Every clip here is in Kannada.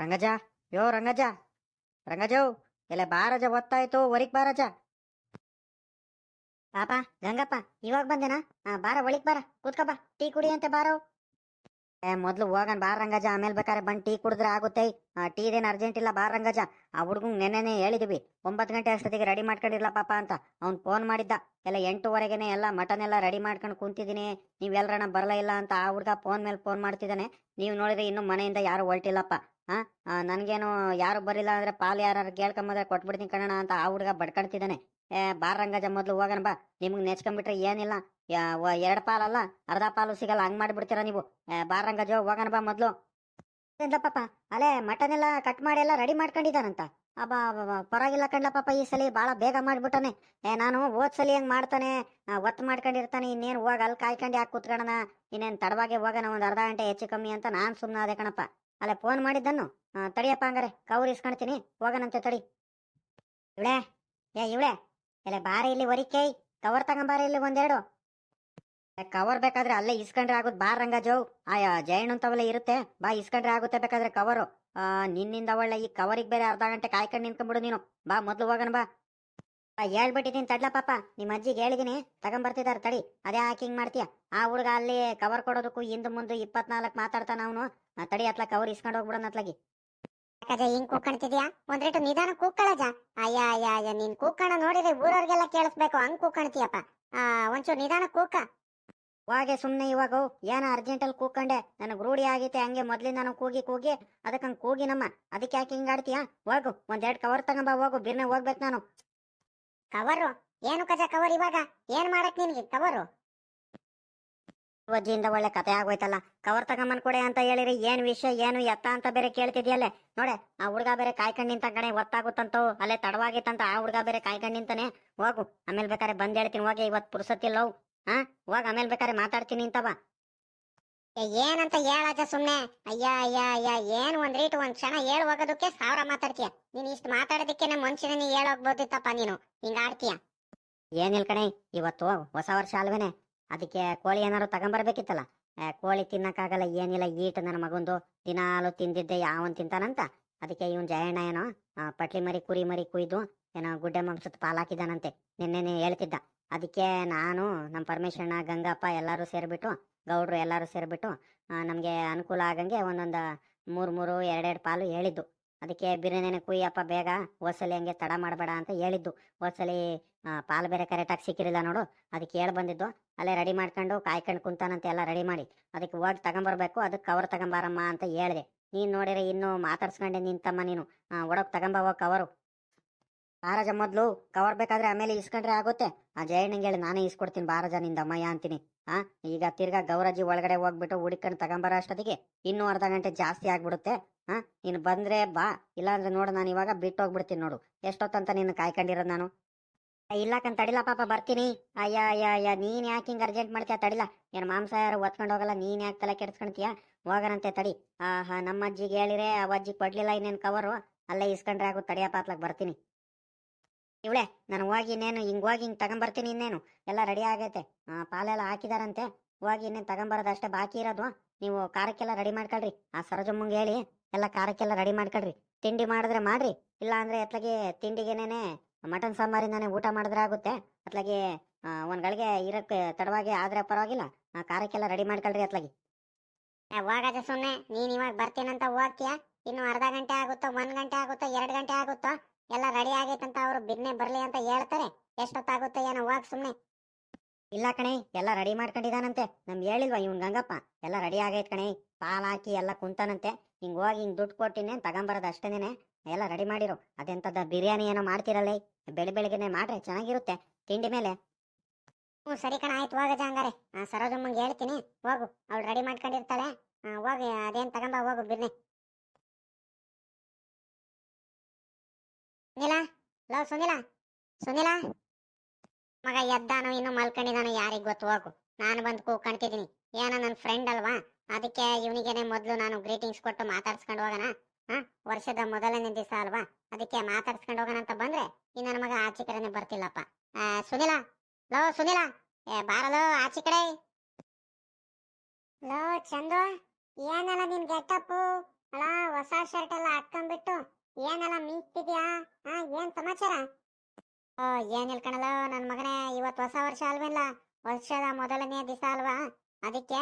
ರಂಗಜ, ಯೋ ರಂಗಜ ರಂಗಜವ್ ಎಲ್ಲ ಬಾರಜ ಒತ್ತಾಯ್ತು ಬಾ ಬಾರಜ. ಪಾಪ, ಗಂಗಪ್ಪ, ಇವಾಗ ಬಂದೇನಾ? ಬಾರ ಒಳಿಗ್ ಬಾರ ಕೂತ್ಕಪ್ಪ ಟೀ ಕುಡಿ ಅಂತೆ ಬಾರೋ. ಏ, ಮೊದ್ಲು ಹೋಗನ್ ಬಾರ ರಂಗಜ, ಆಮೇಲೆ ಬೇಕಾದ್ರೆ ಬಂದು ಟೀ ಕುಡಿದ್ರೆ ಆಗುತ್ತೆ. ಟೀ ಇದೇನು ಅರ್ಜೆಂಟ್ ಇಲ್ಲ ಬಾರ ರಂಗಜ. ಆ ಹುಡುಗಂಗ್ ನೆನ್ನೆನೆ ಹೇಳಿದ್ವಿ, ಒಂಬತ್ತು ಗಂಟೆ ಅಷ್ಟೊತ್ತಿಗೆ ರೆಡಿ ಮಾಡ್ಕೊಂಡಿರ್ಲ ಪಾಪ ಅಂತ. ಅವ್ನ್ ಫೋನ್ ಮಾಡಿದ್ದ ಎಲ್ಲ ಎಂಟುವರೆಗೆನೆ ಎಲ್ಲ ಮಟನ್ ಎಲ್ಲ ರೆಡಿ ಮಾಡ್ಕೊಂಡು ಕುಂತಿದ್ದೀನಿ ನೀವೆಲ್ಲರಣ್ಣ ಬರಲ್ಲ ಇಲ್ಲ ಅಂತ ಆ ಹುಡುಗ ಫೋನ್ ಮೇಲೆ ಫೋನ್ ಮಾಡ್ತಿದ್ದಾನೆ. ನೀವು ನೋಡಿದ್ರೆ ಇನ್ನು ಮನೆಯಿಂದ ಯಾರು ಹೊರಟಿಲ್ಲಪ್ಪ. ಹಾ ನನ್ಗೇನು ಯಾರು ಬರಿಲ್ಲ ಅಂದ್ರೆ ಪಾಲ್ ಯಾರು ಕೇಳ್ಕೊಂಬಂದ್ರೆ ಕೊಟ್ಬಿಡ್ತೀನಿ ಕಣಣ ಅಂತ ಆ ಹುಡುಗ ಬಡ್ಕಣ್ತಿದ್ದಾನೆ. ಏ ಬಾರ್ ರಂಗಜ, ಮೊದ್ಲು ಹೋಗೋಣ ಬಾ. ನಿಮ್ಗೆ ನೆಚ್ಕೊಂಡ್ಬಿಟ್ರೆ ಏನಿಲ್ಲ. ಎರಡು ಪಾಲಲ್ಲ ಅರ್ಧ ಪಾಲು ಸಿಗಲ್ಲ, ಹಂಗ್ ಮಾಡಿಬಿಡ್ತೀರಾ ನೀವು. ಬಾರ್ ರಂಗಜ, ಹೋಗೋಣ ಬಾ ಮೊದ್ಲು. ಪಾಪ ಅಲ್ಲೇ ಮಟನ್ ಎಲ್ಲ ಕಟ್ ಮಾಡಿ ಎಲ್ಲ ರೆಡಿ ಮಾಡ್ಕೊಂಡಿದ್ದಾನಂತ. ಅಬ್ಬಾ ಪರವಾಗಿಲ್ಲ ಕಣ್ಲ ಪಾಪ ಈ ಸಲ ಭಾಳ ಬೇಗ ಮಾಡ್ಬಿಟ್ಟಾನೆ ಏ, ನಾನು ಹೋದ್ ಸಲ ಹೆಂಗ್ ಮಾಡ್ತಾನೆ? ಒತ್ತು ಮಾಡ್ಕೊಂಡಿರ್ತಾನೆ, ಇನ್ನೇನು ಹೋಗ ಅಲ್ಲಿ ಕಾಯ್ಕೊಂಡು ಯಾಕೆ ಕೂತ್ಕೊಳ್ಳೋಣ ಇನ್ನೇನು ತಡವಾಗಿ ಹೋಗೋಣ, ಒಂದು ಅರ್ಧ ಗಂಟೆ ಹೆಚ್ಚು ಕಮ್ಮಿ ಅಂತ ನಾನು ಸುಮ್ಮನೆ ಅದೇ ಕಣಪ್ಪ. ಅಲ್ಲೇ ಫೋನ್ ಮಾಡಿದ್ದನ್ನು. ತಡಿಯಪ್ಪ ಹಂಗಾರೆ, ಕವರ್ ಇಸ್ಕೊಳ್ತೀನಿ ಹೋಗೋಣಂತೆ ತಡಿ. ಇವಳೆ, ಏ, ಇವಳೆ ಎಲ್ಲ ಬಾರಿ ಇಲ್ಲಿ ಒರಿಕೆ ಕವರ್ ತಗೊಂಬಾರ ಇಲ್ಲಿ ಒಂದೆರಡು. ಕವರ್ ಬೇಕಾದ್ರೆ ಅಲ್ಲೇ ಇಸ್ಕೊಂಡ್ರೆ ಆಗುತ್ತೆ ಬಾರ್ ರಂಗ ಜೋ ಆಯಾ ಜೈನ್ ಅಂತವಲ್ಲ ಇರುತ್ತೆ, ಬಾ ಇಸ್ಕೊಂಡ್ರೆ ಆಗುತ್ತೆ ಬೇಕಾದ್ರೆ ಕವರು. ನಿನ್ನಿಂದ ಒಳ್ಳೆ ಈ ಕವರಿಗೆ ಬೇರೆ ಅರ್ಧ ಗಂಟೆ ಕಾಯ್ಕೊಂಡು ನಿಂತ್ಕೊಂಡ್ಬಿಡು ನೀನು. ಬಾ, ಮೊದ್ಲು ಹೋಗೋಣ ಬಾ. ಹೇಳ್ಬಿಟ್ಟಿದ್ದೀನಿ ತಡ್ಲ ಪಾಪ. ನಿಮ್ಮ ಅಜ್ಜಿಗೆ ಹೇಳಿದೀನಿ ತಗೊಂಬರ್ತಿದಾರೆ ತಡಿ. ಅದೇ ಹಾಕಿ ಹಿಂಗ್ ಮಾಡ್ತೀಯ. ಆ ಹುಡುಗ ಅಲ್ಲಿ ಕವರ್ ಕೊಡೋದಕ್ಕೂ ಹಿಂದ್ ಮುಂದೆ ಇಪ್ಪತ್ನಾಲ್ಕು ಮಾತಾಡ್ತಾನ ಅವನು. ತಡಿ ಅತ್ಲ ಕವರ್ ಇಸ್ಕೊಂಡು ಹೋಗ್ಬಿಡೋಣ ಅತ್ಲಾಗಿ. ಅಜ್ಜ ಹಿಂಗ್ ಕೂಕಣ್ತಿದ್ಯಾ ಒಂದ್ ರೇಟು ನಿಧಾನ ಕೂಕ್ಕಳಜ ಅಯ್ಯ ಅಯ್ಯ ಅಯ್ಯ ನೀನ್ ಕೂಕಣ ನೋಡಿದ್ರೆ ಊರವ್ರಿಗೆಲ್ಲ ಕೇಳಿಸ್ಬೇಕು. ಹಂಗ್ ಕೂಕಣ್ತೀಯಪ್ಪ ಆ ಒಂಚೂರು ನಿಧಾನ ಕೂಕ ಹೋಗೇ ಸುಮ್ನೆ ಇವಾಗ ಏನ ಅರ್ಜೆಂಟಲ್ಲಿ ಕೂಕಂಡೆ ನನಗೆ ರೂಢಿ ಆಗೈತೆ ಹಂಗೆ ಮೊದ್ಲಿಂದ ನಾನು ಕೂಗಿ ಕೂಗಿ. ಅದಕ್ಕೆ ಹಂಗೆ ಕೂಗಿ ನಮ್ಮ. ಅದಕ್ಕೆ ಯಾಕೆ ಹಿಂಗಾಡ್ತೀಯಾ ಹೋಗು ಒಂದೆರಡು ಕವರ್ ತಗೊಂಬ ಹೋಗು. ಬಿರ್ನೆ ಹೋಗ್ಬೇಕು ನಾನು. ಕವರು? ಏನು ಕಜ ಕವರ್ ಇವಾಗ? ಏನ್ ಮಾಡಕ್ ನಿನ್ಗೆ ಕವರು? ಅಜ್ಜಿಯಿಂದ ಒಳ್ಳೆ ಕತೆ ಆಗೋಯ್ತಲ್ಲ. ಕವರ್ ತಗೊಂಬನ್ ಕೊಡೆ ಅಂತ ಹೇಳಿರಿ. ಏನ್ ವಿಷಯ, ಏನು ಎತ್ತ ಅಂತ ಬೇರೆ ಕೇಳ್ತಿದ್ಯಲ್ಲೇ? ನೋಡೆ, ಆ ಹುಡ್ಗ ಬೇರೆ ಕಾಯ್ಕೊಂಡ್ ಕಣೆ ಒತ್ತಾಗುತ್ತಂತೋ ಅಲ್ಲೇ ತಡವಾಗಿತ್ತಂತ ಆ ಹುಡ್ಗ ಬೇರೆ ಕಾಯ್ಕೊಂಡ್ ನಿಂತಾನೆ ಹೋಗು, ಆಮೇಲೆ ಬೇಕಾರೆ ಬಂದ್ ಹೇಳ್ತೀನಿ. ಹೋಗಿ ಇವತ್ತು ಪುರ್ಸತ್ತಿಲ್ಲವು ಹಾ? ಹೋಗ್, ಆಮೇಲೆ ಬೇಕಾರೆ ಮಾತಾಡ್ತೀನಿ ಅಂತ ಏನಂತ ಹೇಳಾಕ ಸುಮ್ನೆ? ಅಯ್ಯ ಅಯ್ಯ ಅಯ್ಯ, ಏನ್ ಒಂದ್ ರೀಟ್ ಒಂದ್ ಕ್ಷಣ ಹೇಳ್ ಹೋಗೋದಕ್ಕೆ ಸಾವಿರ ಮಾತಾಡ್ತೀಯ? ನೀನ್ ಇಷ್ಟ್ ಮಾತಾಡೋದಕ್ಕೆ ಮನುಷ್ಯನ ನೀ ಹೇಳೋಗ್ಬೋದಿತ್ತಪ್ಪ ನೀನು. ಹಿಂಗ ಆಡ್ತೀಯ? ಏನಿಲ್ಲ ಕಣೆ, ಇವತ್ತು ಹೊಸ ವರ್ಷ ಅಲ್ವೇನೆ? ಅದಕ್ಕೆ ಕೋಳಿ ಏನಾರು ತಗೊಂಬರ್ಬೇಕಿತ್ತಲ್ಲ? ಕೋಳಿ ತಿನ್ನಕ್ಕಾಗಲ್ಲ, ಏನಿಲ್ಲ, ಈಟ್ ನನ್ನ ಮಗಂದು. ದಿನಾಲು ತಿಂದಿದ್ದೆ, ಯಾವನ್ ತಿಂತಾನಂತ? ಅದಕ್ಕೆ ಇವನ್ ಜಯಣ್ಣ ಏನೋ ಪಟ್ಲಿ ಮರಿ, ಕುರಿ ಮರಿ ಕುಯ್ದು ಏನೋ ಗುಡ್ಡೆ ಮಾಂಸದ ಪಾಲಾಕಿದಾನಂತೆ. ನಿನ್ನೆ ನಿನ್ನೆನೆ ಹೇಳ್ತಿದ್ದ. ಅದಕ್ಕೆ ನಾನು ನಮ್ಮ ಪರಮೇಶ್ವರಣ್ಣ, ಗಂಗಪ್ಪ ಎಲ್ಲರೂ ಸೇರಿಬಿಟ್ಟು ಗೌಡ್ರು ಎಲ್ಲರೂ ಸೇರಿಬಿಟ್ಟು ನಮಗೆ ಅನುಕೂಲ ಆಗಂಗೆ ಒಂದೊಂದು ಮೂರು ಮೂರು, ಎರಡೆರಡು ಪಾಲು ಹೇಳಿದ್ದು. ಅದಕ್ಕೆ ಬಿರಿಯಾನಿನ ಕುಯ್ಯಪ್ಪ ಬೇಗ ಹೋದ್ಸಲಿ ಹಂಗೆ ತಡ ಮಾಡಬೇಡ ಅಂತ ಹೇಳಿದ್ದು. ಹೋದ್ಸಲಿ ಪಾಲು ಬೇರೆ ಕರೆಕ್ಟಾಗಿ ಸಿಕ್ಕಿರಲಿಲ್ಲ ನೋಡು, ಅದಕ್ಕೆ ಹೇಳಿ ಬಂದಿದ್ದು. ಅಲ್ಲೇ ರೆಡಿ ಮಾಡ್ಕೊಂಡು ಕಾಯ್ಕೊಂಡು ಕುಂತಾನಂತ ಎಲ್ಲ ರೆಡಿ ಮಾಡಿ. ಅದಕ್ಕೆ ಹೋಗಿ ತಗೊಂಬರ್ಬೇಕು, ಅದಕ್ಕೆ ಕವರ್ ತಗೊಂಬಾರಮ್ಮ ಅಂತ ಹೇಳಿದೆ. ನೀನು ನೋಡಿದ್ರೆ ಇನ್ನೂ ಮಾತಾಡ್ಸ್ಕೊಂಡೆ ನಿಂತಮ್ಮ ನೀನು. ಒಡಕ್ ತಗೊಂಬ ಕವರು. ಬಾರಜ ಮೊದ್ಲು ಕವರ್ ಬೇಕಾದ್ರೆ ಆಮೇಲೆ ಇಸ್ಕೊಂಡ್ರೆ ಆಗುತ್ತೆ. ಆ, ಜಯಣ್ಣಂಗೆ ಹೇಳಿ, ನಾನೇ ಇಸ್ಕೊಡ್ತೀನಿ ಬಾರಜ ನಿಂದ ಅಮ್ಮಯ್ಯ ಅಂತೀನಿ. ಆ, ಈಗ ತಿರ್ಗಾ ಗೌರಜಿ ಒಳಗಡೆ ಹೋಗ್ಬಿಟ್ಟು ಹುಡುಕೊಂಡು ತಗೊಂಬರೋ ಅಷ್ಟೊತ್ತಿಗೆ ಇನ್ನೂ ಅರ್ಧ ಗಂಟೆ ಜಾಸ್ತಿ ಆಗ್ಬಿಡುತ್ತೆ. ಹಾ ನೀನು ಬಂದ್ರೆ ಬಾ, ಇಲ್ಲಾಂದ್ರೆ ನೋಡು, ನಾನು ಇವಾಗ ಬಿಟ್ಟು ಹೋಗ್ಬಿಡ್ತೀನಿ ನೋಡು. ಎಷ್ಟೊತ್ತಂತ ನೀನು ಕಾಯ್ಕೊಂಡಿರೋದು ನಾನು? ಇಲ್ಲ ಕಣ್, ತಡಿಲ ಪಾಪ, ಬರ್ತೀನಿ. ಅಯ್ಯ ಅಯ್ಯ ಅಯ್ಯ, ನೀನ್ ಯಾಕೆ ಹಿಂಗ್ ಅರ್ಜೆಂಟ್ ಮಾಡ್ತೀಯ ತಡಿಲ. ಏನ್ ಮಾಂಸ ಯಾರು ಒತ್ಕೊಂಡು ಹೋಗಲ್ಲ, ನೀನ್ ಯಾಕೆ ತಲೆ ಕೆಡ್ಸ್ಕೊಂತೀಯ ಹೋಗನಂತೆ, ತಡಿ. ಆಹಾ ನಮ್ಮ ಅಜ್ಜಿಗೆ ಹೇಳಿರೆ ಆ ಅಜ್ಜಿ ಕೊಡ್ಲಿಲ್ಲ ಇನ್ನೇನ್ ಕವರು ಅಲ್ಲೇ ಇಸ್ಕೊಂಡ್ರೆ ಆಗು, ತಡಿಯ ಅತ್ಲಾಗ ಬರ್ತೀನಿ. ಇವಳೆ ನಾನು ಹೋಗಿ ಇನ್ನೇನು ಹಿಂಗ್ ಹೋಗಿ ಹಿಂಗ್ ತಗೊಂಬರ್ತೀನಿ ಇನ್ನೇನು ಎಲ್ಲ ರೆಡಿ ಆಗೈತೆ. ಆ, ಪಾಲೆಲ್ಲ ಹಾಕಿದಾರಂತೆ ಹೋಗಿ ಇನ್ನೇನು ತಗೊಂಬರೋದಷ್ಟೇ ಬಾಕಿ ಇರೋದು. ನೀವು ಖಾರಕ್ಕೆಲ್ಲ ರೆಡಿ ಮಾಡ್ಕೊಳ್ರಿ. ಆ ಸರೋಜಮ್ಮಂಗೆ ಹೇಳಿ ಎಲ್ಲ ಖಾರಕ್ಕೆಲ್ಲ ರೆಡಿ ಮಾಡ್ಕೊಳ್ರಿ. ತಿಂಡಿ ಮಾಡಿದ್ರೆ ಮಾಡ್ರಿ ಇಲ್ಲ ಅಂದ್ರೆ ಎತ್ಲಾಗೆ ತಿಂಡಿಗೆನೇನೆ ಮಟನ್ ಸಾಂಬಾರಿಂದಾನೆ ಊಟ ಮಾಡಿದ್ರೆ ಆಗುತ್ತೆ. ಅತ್ಲಾಗೆ ಆ, ಒಂದ್ ಗಳಿಗೆ ಇರಕ್ಕೆ ತಡವಾಗಿ ಆದ್ರೆ ಪರವಾಗಿಲ್ಲ ಆ, ಖಾರಕ್ಕೆಲ್ಲ ರೆಡಿ ಮಾಡ್ಕೊಳ್ರಿ ಅತ್ಲಾಗಿ ಹೋಗದ ಸುಮ್ನೆ ನೀನ್ ಇವಾಗ ಬರ್ತೀನಂತ ಹೋಗ್ತೀಯಾ? ಇನ್ನು ಅರ್ಧ ಗಂಟೆ ಆಗುತ್ತೋ ಒಂದ್ ಗಂಟೆ ಆಗುತ್ತೋ ಎರಡ್ ಗಂಟೆ ಆಗುತ್ತೋ? ಎಲ್ಲ ರೆಡಿ ಆಗೈತೆ ಅಂತ ಅವರು ಬಿನ್ನೆ ಬರ್ಲಿ ಅಂತ ಹೇಳ್ತಾರೆ. ಎಷ್ಟೊತ್ತಾಗುತ್ತೆ ಏನೋ ಹೋಗ್ ಸುಮ್ನೆ. ಇಲ್ಲ ಕಣೆ ಎಲ್ಲ ರೆಡಿ ಮಾಡ್ಕೊಂಡಿದಾನಂತೆ. ನಮ್ಗೆ ಹೇಳಿಲ್ವಾ ಇವನ್ ಗಂಗಪ್ಪ? ಎಲ್ಲ ರೆಡಿ ಆಗೈತ್ ಕಣೆ. ಪಾಲ್ ಹಾಕಿ ಎಲ್ಲ ಕುಂತಾನಂತೆ. ಹಿಂಗ್ ಹೋಗಿ ಹಿಂಗ್ ದುಡ್ಡು ಕೊಟ್ಟಿನೇ ತಗೊಂಬರೋದು ಅಷ್ಟೇನೆ ಎಲ್ಲ ರೆಡಿ ಮಾಡಿರು. ಅದೆಂತದ ಬಿರಿಯಾನಿ ಏನೋ ಮಾಡ್ತಿರಲ್ಲ? ಬೆಳಿ ಬೆಳಿಗ್ಗೆನೆ ಮಾಡ್ರೆ ಚೆನ್ನಾಗಿರುತ್ತೆ. ತಿಂಡಿ ಮೇಲೆ. ಹ್ಞೂ ಸರಿ ಕಣ ಆಯ್ತು ಹೋಗಜ ಹಂಗಾರೆ ಸರೋಜಮ್ಮಂಗೆ ಹೇಳ್ತೀನಿ. ಹೋಗು ಅವ್ಳು ರೆಡಿ ಮಾಡ್ಕೊಂಡಿರ್ತಾಳೆ. ಹೋಗಿ ಅದೇನು ತಗೊಂಬ ಹೋಗು ಬಿರ್ನೆ ಸುನಿಲ? ಲೋ, ಸುನಿಲ? ಸುನಿಲ? ಮಗ ಎದ್ದಾನೋ ಇನ್ನು ಮಲ್ಕೊಂಡಿದಾನು ಯಾರಿಗ್ ಗೊತ್ತು? ಹೋಗು. ನಾನು ಬಂದು ಕೂಕೊಂಡ್ತಿದ್ದೀನಿ ಏನೋ ನನ್ನ ಫ್ರೆಂಡ್ ಅಲ್ವಾ? ಅದಕ್ಕೆ ಇವನಿಗೇನೆ ಮೊದಲು ನಾನು ಗ್ರೀಟಿಂಗ್ಸ್ ಕೊಟ್ಟು ಮಾತಾಡ್ಸ್ಕೊಂಡು ಹೋಗೋಣ. ಹಾ, ವರ್ಷದ ಮೊದಲನೇ ದಿವಸ ಅಲ್ವಾ? ಅದಕ್ಕೆ ಮಾತಾಡ್ಸ್ಕೊಂಡು ಹೋಗೋಣ ಅಂತ ಬಂದ್ರೆ ಈ ನನ್ನ ಮಗ ಆಚೆ ಕಡೆನೆ ಬರ್ತಿಲ್ಲಪ್ಪ. ಸುನಿಲ? ಲೋ, ಸುನಿಲ? ಏ, ಬಾರಲೋ, ಆಚೆ ಕಡೆ. ಲೋ, ಚಂದು? ಏನಲ್ಲ ನಿನ್ ಗೆಟಪ್ಪು? ಅಲ್ಲ ಹೊಸ ಶರ್ಟ್ ಎಲ್ಲ ಹಾಕೊಂಡ್ಬಿಟ್ಟು ಏನೆಲ್ಲ ಮೀಗ್ತಿದ್ಯಾ ಹಾ ಏನ್ ಸಮಾಚಾರ? ಓ, ಏನಿಲ್ಲ ಹೇಳ್ಕಣಲ್ಲ ನನ್ ಮಗನೇ ಇವತ್ತು ಹೊಸ ವರ್ಷ ಅಲ್ವೇನಲ್ಲ ವರ್ಷದ ಮೊದಲನೇ ದಿವಸ ಅಲ್ವಾ? ಅದಕ್ಕೆ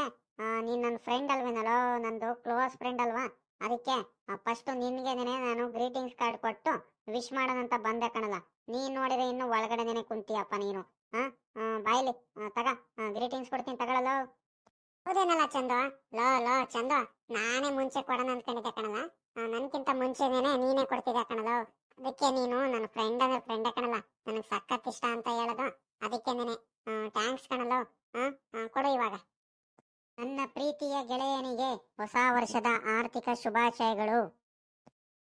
ನೀನ್ ನನ್ನ ಫ್ರೆಂಡ್ ಅಲ್ವೇನಲ್ಲೋ ನಂದು ಕ್ಲೋಸ್ ಫ್ರೆಂಡ್ ಅಲ್ವಾ? ಅದಕ್ಕೆ ಫಸ್ಟ್ ನಿನ್ಗೆನೆ ನಾನು ಗ್ರೀಟಿಂಗ್ಸ್ ಕಾರ್ಡ್ ಕೊಟ್ಟು ವಿಶ್ ಮಾಡೋಣಂತ ಬಂದೆ ಕಣಲ್ಲ ನೀನ್ ನೋಡಿದ್ರೆ ಇನ್ನು ಒಳಗಡೆನೆ ಕುಂತೀಯಪ್ಪ ನೀನು. ಹಾ ಬಾಯ್ಲಿ ತಗ ಗ್ರೀಟಿಂಗ್ಸ್ ಕೊಡ್ತೀನಿ ತಗೊಳ್ಳಲ್ಲ ಹೌದೇನಲ್ಲ ಚಂದ? ಲೋ ಲೋ, ಚಂದ. ನಾನೇ ಮುಂಚೆ ಕೊಡೋಣ ಅನ್ಕೊಂಡಿದ್ದೆ ಕಣಲ್ಲ ನನ್ಕಿಂತ ಮುಂಚೆನೇನೆ ನೀನೇ ಕೊಡ್ತಿದ್ದೆ ಕಣಲ್ಲ ಅದಕ್ಕೆ ನೀನು ನನ್ನ ಫ್ರೆಂಡ್ ಅಂದ್ರೆ ಫ್ರೆಂಡೇ ಕಣಲ್ಲ ನನಗೆ ಸಖತ್ ಇಷ್ಟ ಅಂತ ಹೇಳೋದು. ಅದಕ್ಕೇನೆ ಥ್ಯಾಂಕ್ಸ್ ಕಣಲ್ಲ ಕೊಡು ಇವಾಗ. ನನ್ನ ಪ್ರೀತಿಯ ಗೆಳೆಯನಿಗೆ ಹೊಸ ವರ್ಷದ ಆರ್ಥಿಕ ಶುಭಾಶಯಗಳು.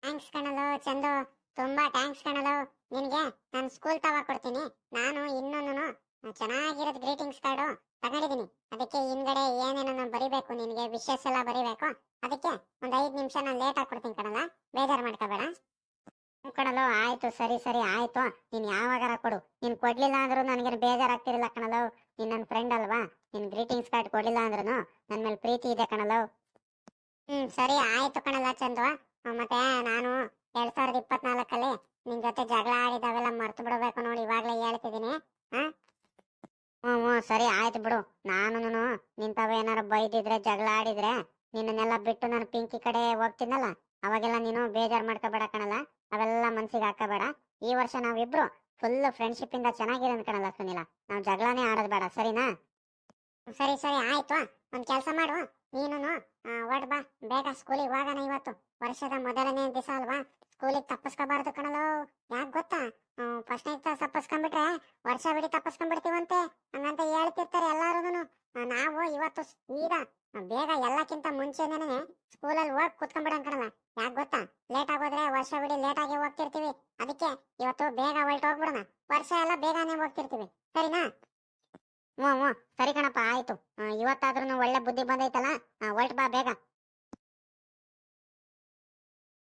ಥ್ಯಾಂಕ್ಸ್ ಕಣಲು ಚಂದು. ತುಂಬಾ ಥ್ಯಾಂಕ್ಸ್ ಕಣಲು ನಿನ್ಗೆ ನಾನು ಸ್ಕೂಲ್ ತವ ಕೊಡ್ತೀನಿ. ನಾನು ಇನ್ನೊಂದು ಚೆನ್ನಾಗಿರೋದು ಗ್ರೀಟಿಂಗ್ಸ್ ಕಾರ್ಡು ತಗೊಂಡಿದ್ದೀನಿ ಅದಕ್ಕೆ ಹಿಂದ್ಗಡೆ ಏನೇನೋ ಬರಿಬೇಕು, ನಿನಗೆ ವಿಶೇಷ ಎಲ್ಲ ಬರಿಬೇಕು. ಅದಕ್ಕೆ ಒಂದು ಐದು ನಿಮಿಷ ನಾನು ಲೇಟ್ ಆಗಿ ಕೊಡ್ತೀನಿ ಕಣಲ್ಲ. ಬೇಜಾರು ಮಾಡ್ಕೋಬೇಡ. ಕಣಲು ಆಯ್ತು, ಸರಿ ಸರಿ, ಆಯ್ತು. ನೀನು ಯಾವಾಗಾರ ಕೊಡು. ನೀನು ಕೊಡ್ಲಿಲ್ಲ ಅಂದ್ರೂ ನನಗೆ ಬೇಜಾರಾಗ್ತಿರಲಿಲ್ಲ ಕಣಲು ನೀನ್ ನನ್ನ ಫ್ರೆಂಡ್ ಅಲ್ವಾ? ನಿನ್ ಗ್ರೀಟಿಂಗ್ಸ್ ಕಾರ್ಡ್ ಕೊಡಲಿಲ್ಲ ಅಂದ್ರೂ ನನ್ನ ಮೇಲೆ ಪ್ರೀತಿ ಇದೆ ಕಣಲು ಹ್ಮ್, ಸರಿ, ಆಯ್ತು ಕಣಲ್ಲ ಚಂದು ಮತ್ತೆ ನಾನು ಎರಡ್ ಸಾವಿರದ ಇಪ್ಪತ್ನಾಲ್ಕಲ್ಲಿ ನಿನ್ ಜೊತೆ ಜಗಳ ಆಡಿದವೆಲ್ಲ ಮರ್ತು ಬಿಡಬೇಕು ನೋಡಿ, ಇವಾಗ್ಲೇ ಹೇಳ್ತಿದ್ದೀನಿ ಹಾ? ಹ್ಞೂ ಹ್ಮ್, ಸರಿ, ಆಯ್ತು ಬಿಡು. ನಾನು ನಿಂತವ ಏನಾರು ಬೈದಿದ್ರೆ, ಜಗಳ ಆಡಿದ್ರೆ, ನಿನ್ನನ್ನೆಲ್ಲ ಬಿಟ್ಟು ನಾನು ಪಿಂಕಿ ಕಡೆ ಹೋಗ್ತೀನಲ್ಲ, ಅವಾಗೆಲ್ಲ ನೀನು ಬೇಜಾರ್ ಮಾಡ್ಕೋಬೇಡ ಕಣಲ್ಲ, ಅವೆಲ್ಲ ಮನ್ಸಿಗೆ ಹಾಕಬೇಡ ಈ ವರ್ಷ ನಾವಿಬ್ರು ಫುಲ್ ಫ್ರೆಂಡ್ಶಿಪ್ ಇಂದ ಚೆನ್ನಾಗಿರೋ ಕಣಲ್ಲ ಸುನಿಲ. ನಾವು ಜಗಳನೇ ಆಡೋದ್ಬೇಡ ಸರಿನಾ? ಸರಿ ಸರಿ, ಆಯ್ತು, ಒಂದ್ ಕೆಲಸ ಮಾಡು. ನೀನು ಹೊಡ್ ಬಾ. ಬೇಗ ಸ್ಕೂಲಿಗೆ ಹೋಗೋಣ ಇವತ್ತು. ವರ್ಷದ ಮೊದಲನೇ ದಿವಸ ಅಲ್ವಾ? ಸ್ಕೂಲಿಗೆ ತಪ್ಪಿಸ್ಕೋಬಾರ್ದು ಕಣಲು. ಯಾಕೆ ಗೊತ್ತಾ? ಫಸ್ಟ್ ನೈಟ್ ತಪ್ಪಿಸ್ಕೊಂಡ್ಬಿಟ್ರೆ ವರ್ಷ ಬಿಡಿ ತಪ್ಪಿಸ್ಕೊಂಡ್ಬಿಡ್ತೀವಂತೆ. ಹಂಗಂತ ಹೇಳ್ತಿರ್ತಾರೆ ಎಲ್ಲಾರು ನಾವು ಇವತ್ತು ಈಗ ಬೇಗ ಎಲ್ಲಕ್ಕಿಂತ ಮುಂಚೆನೇ ಸ್ಕೂಲಲ್ಲಿ ಹೋಗಿ ಕುತ್ಕೊಂಡ್ಬಿಡೋಣ ಕಣಲ್ಲ. ಯಾಕೆ ಗೊತ್ತಾ? ಲೇಟ್ ಆಗೋದ್ರೆ ವರ್ಷ ಬಿಡಿ ಲೇಟಾಗಿ ಆಗಿ ಹೋಗ್ತಿರ್ತೀವಿ. ಅದಕ್ಕೆ ಇವತ್ತು ಬೇಗ ಹೊರಟು ಹೋಗ್ಬಿಡೋಣ. ವರ್ಷ ಎಲ್ಲ ಬೇಗನೆ ಹೋಗ್ತಿರ್ತೀವಿ. ಸರಿನಾ? ಹ್ಞೂ ಹ್ಞೂ. ಸರಿ ಕಣಪ್ಪ, ಆಯ್ತು. ಇವತ್ತಾದ್ರೂ ಒಳ್ಳೆ ಬುದ್ಧಿ ಬಂದೈತಲ್ಲ? ಹೊರಟು ಬಾ ಬೇಗ.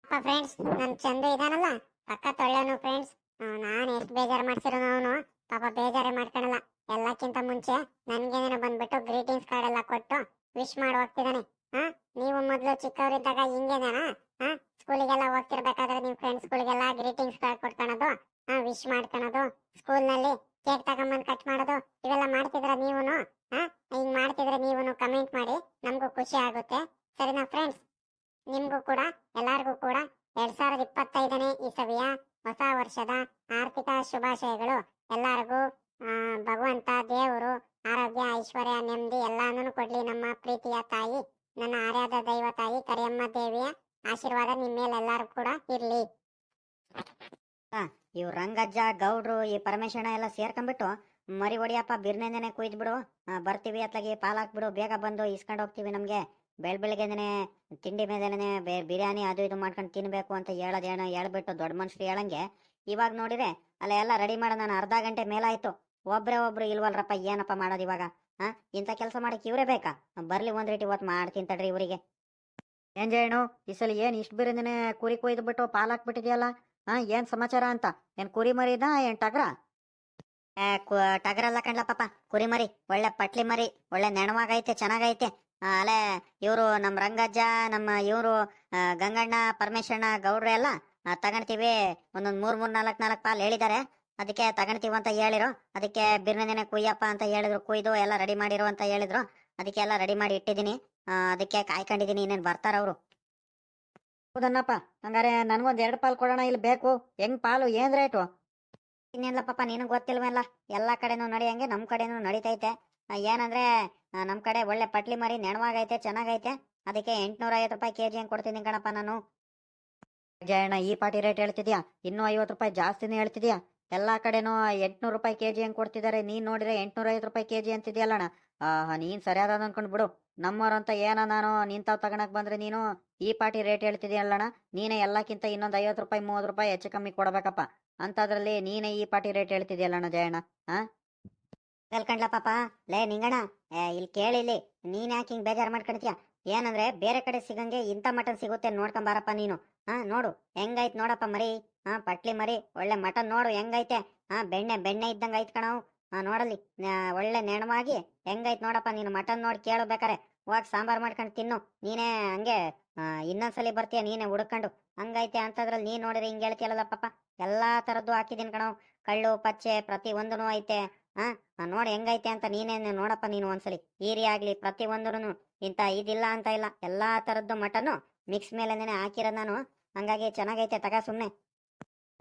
ಫ್ರೆಂಡ್ಸ್ ನನ್ ಚಂದ ಇದಾನಲ್ಲ? ಪಕ್ಕ ತೊಳ್ಳೆನು ಫ್ರೆಂಡ್ಸ್ ನಾನು ಎಷ್ಟು ಬೇಜಾರು ಮಾಡ್ಸಿರೋನು ಅವನು? ಪಾಪ ಬೇಜಾರೇ ಮಾಡ್ಕೊಳಲ್ಲ ಎಲ್ಲಕ್ಕಿಂತ ಮುಂಚೆ ನನಗೇನೇನು ಬಂದ್ಬಿಟ್ಟು ಗ್ರೀಟಿಂಗ್ಸ್ ಕಾರ್ಡ್ ಎಲ್ಲ ಕೊಟ್ಟು ವಿಶ್ ಮಾಡಿ ಹೋಗ್ತಿದ್ದಾನೆ ಹಾ ನೀವು ಮೊದಲು ಚಿಕ್ಕವರಿದ್ದಾಗ ಹಿಂಗೇನೇನಾ? ಹಾ ಸ್ಕೂಲಿಗೆಲ್ಲ ಹೋಗ್ತಿರ್ಬೇಕಾದ್ರೆ ನಿಮ್ ಫ್ರೆಂಡ್ಸ್ ಗಳಿಗೆಲ್ಲ ಗ್ರೀಟಿಂಗ್ಸ್ ಕಾರ್ಡ್ ಕೊಟ್ಕೊಳೋದು ಹಾ ವಿಶ್ ಮಾಡ್ಕೊಳೋದು ಸ್ಕೂಲ್ನಲ್ಲಿ ಕೇಕ್ ತಗೊಂಬಂದು ಕಟ್ ಮಾಡೋದು, ಇವೆಲ್ಲ ಮಾಡ್ತಿದ್ರ ನೀವುನು? ಹಿಂಗ್ ಮಾಡ್ತಿದ್ರೆ ನೀವುನು ಕಮೆಂಟ್ ಮಾಡಿ, ನಮಗೂ ಖುಷಿ ಆಗುತ್ತೆ. ಸರಿನಾ ಫ್ರೆಂಡ್ಸ್ ನಿಮ್ಗೂ ಕೂಡ, ಎಲ್ಲಾರ್ಗೂ ಕೂಡ ಎರಡ್ ಸಾವಿರದ ಇಪ್ಪತ್ತೈದನೇ ಇಸವಿಯ ಹೊಸ ವರ್ಷದ ಆರ್ಥಿಕ ಶುಭಾಶಯಗಳು. ಎಲ್ಲರಿಗೂ ಭಗವಂತ, ದೇವರು, ಆರೋಗ್ಯ, ಐಶ್ವರ್ಯ, ನೆಮ್ಮದಿ ಎಲ್ಲಾನು ಕೊಡ್ಲಿ ನಮ್ಮ ಪ್ರೀತಿಯ ತಾಯಿ, ನನ್ನ ಆರಾಧ ದೈವ ತಾಯಿ ಕರಿಯಮ್ಮ ದೇವಿಯ ಆಶೀರ್ವಾದ ನಿಮ್ಮ ಮೇಲೆ ಎಲ್ಲಾರು ಕೂಡ ಇರ್ಲಿ. ಇವ್ ರಂಗಜ್ಜ ಗೌಡ್ರು, ಈ ಪರಮೇಶ್ವರ ಎಲ್ಲ ಸೇರ್ಕೊಂಡ್ಬಿಟ್ಟು ಮರಿ ಹೊಡಿಯಪ್ಪ ಬಿರ್ನೆಂದೇನೆ ಕುಯ್ದು ಬಿಡು ಬರ್ತೀವಿ ಅತ್ಲಾಗಿ ಪಾಲಾಕ್ ಹಾಕ್ಬಿಡು, ಬೇಗ ಬಂದು ಇಸ್ಕೊಂಡು ಹೋಗ್ತೀವಿ ನಮ್ಗೆ. ಬೆಳ್ ಬೆಳಿಗ್ಗೆನೆ ತಿಂಡಿ ಮೇಲೆನೆ ಬಿರಿಯಾನಿ ಅದು ಇದು ಮಾಡ್ಕೊಂಡು ತಿನ್ಬೇಕು ಅಂತ ಹೇಳೋದೇನೋ ಹೇಳ್ಬಿಟ್ಟು ದೊಡ್ಡ ಮನುಷ್ಯರು ಹೇಳಂಗೆ. ಇವಾಗ ನೋಡಿದ್ರೆ, ಅಲ್ಲ ಎಲ್ಲ ರೆಡಿ ಮಾಡೋ, ನಾನು ಅರ್ಧ ಗಂಟೆ ಮೇಲಾಯ್ತು. ಒಬ್ರೇ ಒಬ್ರು ಇಲ್ವಲ್ರಪ್ಪ, ಏನಪ್ಪ ಮಾಡೋದು ಇವಾಗ? ಹಾ, ಇಂಥ ಕೆಲಸ ಮಾಡಕ್ಕೆ ಇವರೇ ಬೇಕಾ? ಬರ್ಲಿ ಒಂದ್ ರೀತಿ ಇವತ್ತು ಮಾಡ್ತೀನಿ ತಡ್ರಿ ಇವರಿಗೆ. ಏನ್ ಜಯಣ್ಣು, ಈ ಸಲ ಏನ್ ಇಷ್ಟು ಬಿರಿಂದನೇ ಕುರಿ ಕೊಯ್ದು ಬಿಟ್ಟು ಪಾಲಾಕ್ ಹಾ ಏನ್ ಸಮಾಚಾರ ಅಂತ? ಏನ್ ಕುರಿ ಮರಿದ ಏನ್ ಟಗ್ರ? ಟಗರಲ್ಲ ಕಣ್ಲ ಪಾಪ ಕುರಿಮರಿ ಒಳ್ಳೆ ಪಟ್ಲಿ ಮರಿ ಒಳ್ಳೆ ನೆಣವಾಗೈತೆ ಚೆನ್ನಾಗೈತೆ. ಆ, ಅಲೆ ಇವರು ನಮ್ಮ ರಂಗಜ್ಜ ನಮ್ಮ ಇವರು ಗಂಗಣ್ಣ ಪರಮೇಶಣ್ಣ ಗೌಡ್ರೆ ಎಲ್ಲ ತಗೊಂತೀವಿ ಒಂದೊಂದು ಮೂರ್ ಮೂರ್ ನಾಲ್ಕ್ ನಾಲ್ಕ್ ಪಾಲ್ ಹೇಳಿದ್ದಾರೆ ಅದಕ್ಕೆ ತಗೊಂತೀವಿ ಅಂತ ಹೇಳಿರು. ಅದಕ್ಕೆ ಬಿರ್ನೆನೆ ಕುಯ್ಯಪ್ಪ ಅಂತ ಹೇಳಿದ್ರು ಕುಯ್ದು ಎಲ್ಲ ರೆಡಿ ಮಾಡಿರು ಅಂತ ಹೇಳಿದ್ರು. ಅದಕ್ಕೆ ಎಲ್ಲ ರೆಡಿ ಮಾಡಿ ಇಟ್ಟಿದ್ದೀನಿ. ಅದಕ್ಕೆ ಕಾಯ್ಕೊಂಡಿದ್ದೀನಿ ಇನ್ನೇನ್ ಬರ್ತಾರ ಅವರು. ಹೌದನ್ನಪ್ಪ ಹಂಗಾರೆ ನನ್ಗೊಂದ್ ಎರಡು ಪಾಲ್ ಕೊಡೋಣ, ಇಲ್ಲಿ ಬೇಕು. ಹೆಂಗ್ ಪಾಲು, ಏನ್ ರೇಟು? ಇನ್ನೇನ್ ಪಾಪ ನಿನಗೆ ಗೊತ್ತಿಲ್ವಲ್ಲ ಎಲ್ಲಾ? ಕಡೆನೂ ನಡೆಯಂಗೆ, ನಮ್ ಕಡೆನೂ ನಡೀತೈತೆ. ಏನಂದ್ರೆ ನಮ್ಮ ನಮ್ ಕಡೆ ಒಳ್ಳೆ ಪಟ್ಲಿ ಮರಿ ನೆಣವಾಗೈತೆ, ಚೆನ್ನಾಗೈತೆ. ಅದಕ್ಕೆ ಎಂಟ್ನೂರ ಐವತ್ತು ರೂಪಾಯಿ ಕೆಜಿ ಹೆಂಗ್ ಕೊಡ್ತೀನಿ ಕಣಪ್ಪ ನಾನು. ಜಯಣ್ಣ ಈ ಪಾಟಿ ರೇಟ್ ಹೇಳ್ತಿದ್ಯಾ? ಇನ್ನೂ ಐವತ್ತು ರೂಪಾಯಿ ಜಾಸ್ತಿನೇ ಹೇಳ್ತಿದ್ಯಾ? ಎಲ್ಲಾ ಕಡೆನೂ ಎಂಟ್ನೂರು ರೂಪಾಯಿ ಕೆಜಿ ಹೆಂಗ್ ಕೊಡ್ತಿದ್ದಾರೆ ನೀನ್ ನೋಡಿದ್ರೆ ಎಂಟ್ನೂರ ಐವತ್ತು ರೂಪಾಯಿ ಕೆಜಿ ಅಂತಿದ್ಯಲ್ಲಣ್ಣ. ಆಹಾ, ನೀನ್ ಸರಿಯಾದ ಅನ್ಕೊಂಡ್ ಬಿಡು. ನಮ್ಮವ್ರು ಅಂತ ಏನ ನಾನು ನಿಂತಾವ್ ತಗೊಳಕ್ ಬಂದ್ರೆ ನೀನು ಈ ಪಾಟಿ ರೇಟ್ ಹೇಳ್ತಿದ್ಯಲ್ಲಣ್ಣ, ನೀನೇ ಎಲ್ಲಕ್ಕಿಂತ ಇನ್ನೊಂದು ಐವತ್ತು ರೂಪಾಯಿ, ಮೂವತ್ತು ರೂಪಾಯಿ ಹೆಚ್ಚು ಕಮ್ಮಿ ಕೊಡಬೇಕಪ್ಪ. ಅಂತದ್ರಲ್ಲಿ ನೀನೇ ಈ ಪಾಟಿ ರೇಟ್ ಹೇಳ್ತಿದ್ಯಲ್ಲಣ್ಣ ಜಯಣ್ಣ ಹಾ ಕಲ್ಕಂಡ್ಲ ಪಾಪ ಲೇ, ನಿಂಗಣ್ಣ ಇಲ್ಲಿ. ಕೇಳಿಲ್ಲಿ ನೀನ್ ಯಾಕೆ ಹಿಂಗ್ ಬೇಜಾರ್ ಮಾಡ್ಕೊಂತೀಯ ಏನಂದ್ರೆ ಬೇರೆ ಕಡೆ ಸಿಗಂಗೆ ಇಂಥ ಮಟನ್ ಸಿಗುತ್ತೆ ನೋಡ್ಕೊಂಬಾರಪ್ಪ ನೀನು ಹಾ ನೋಡು, ಹೆಂಗೈತ್ ನೋಡಪ್ಪ ಮರಿ ಹಾ ಪಟ್ಲಿ ಮರಿ, ಒಳ್ಳೆ ಮಟನ್ ನೋಡು, ಹೆಂಗೈತೆ ಹಾ ಬೆಣ್ಣೆ ಬೆಣ್ಣೆ ಇದ್ದಂಗೆ ಐತ್ ಕಣವು ನೋಡಲಿ ಒಳ್ಳೆ ನೆಣವಾಗಿ ಹೆಂಗೈತ್ ನೋಡಪ್ಪ ನೀನು ಮಟನ್ ನೋಡಿ ಕೇಳು ಬೇಕಾರೆ ಹೋಗಿ ಸಾಂಬಾರ್ ಮಾಡ್ಕೊಂಡು ತಿನ್ನು. ನೀನೇ ಹಂಗೆ ಇನ್ನೊಂದ್ಸಲಿ ಬರ್ತೀಯ ನೀನೇ ಹುಡ್ಕೊಂಡು. ಹಂಗೈತೆ ಅಂತದ್ರಲ್ಲಿ ನೀನ್ ನೋಡಿದ್ರೆ ಹಿಂಗೆ ಹೇಳ್ತೀಯಲ್ಲ ಪಾಪ. ಎಲ್ಲಾ ತರದ್ದು ಹಾಕಿದೀನಿ ಕಣೋ. ಕಳ್ಳು, ಪಚ್ಚೆ ಪ್ರತಿ ಒಂದೂ ಐತೆ. ಹಾ ನೋಡಿ ಹೆಂಗೈತೆ ಅಂತ ನೀನೇ ನೋಡಪ್ಪ ನೀನು ಒಂದ್ಸಲಿ. ಈರಿ ಆಗ್ಲಿ ಪ್ರತಿ ಒಂದನು ಇಂತ ಇದಿಲ್ಲ ಅಂತ ಇಲ್ಲ. ಎಲ್ಲಾ ತರದ್ದು ಮಟನ್ ಮಿಕ್ಸ್ ಮೇಲೆನೆ ಹಾಕಿರೋದ್ ನಾನು. ಹಂಗಾಗಿ ಚೆನ್ನಾಗೈತೆ ತಗ ಸುಮ್ನೆ.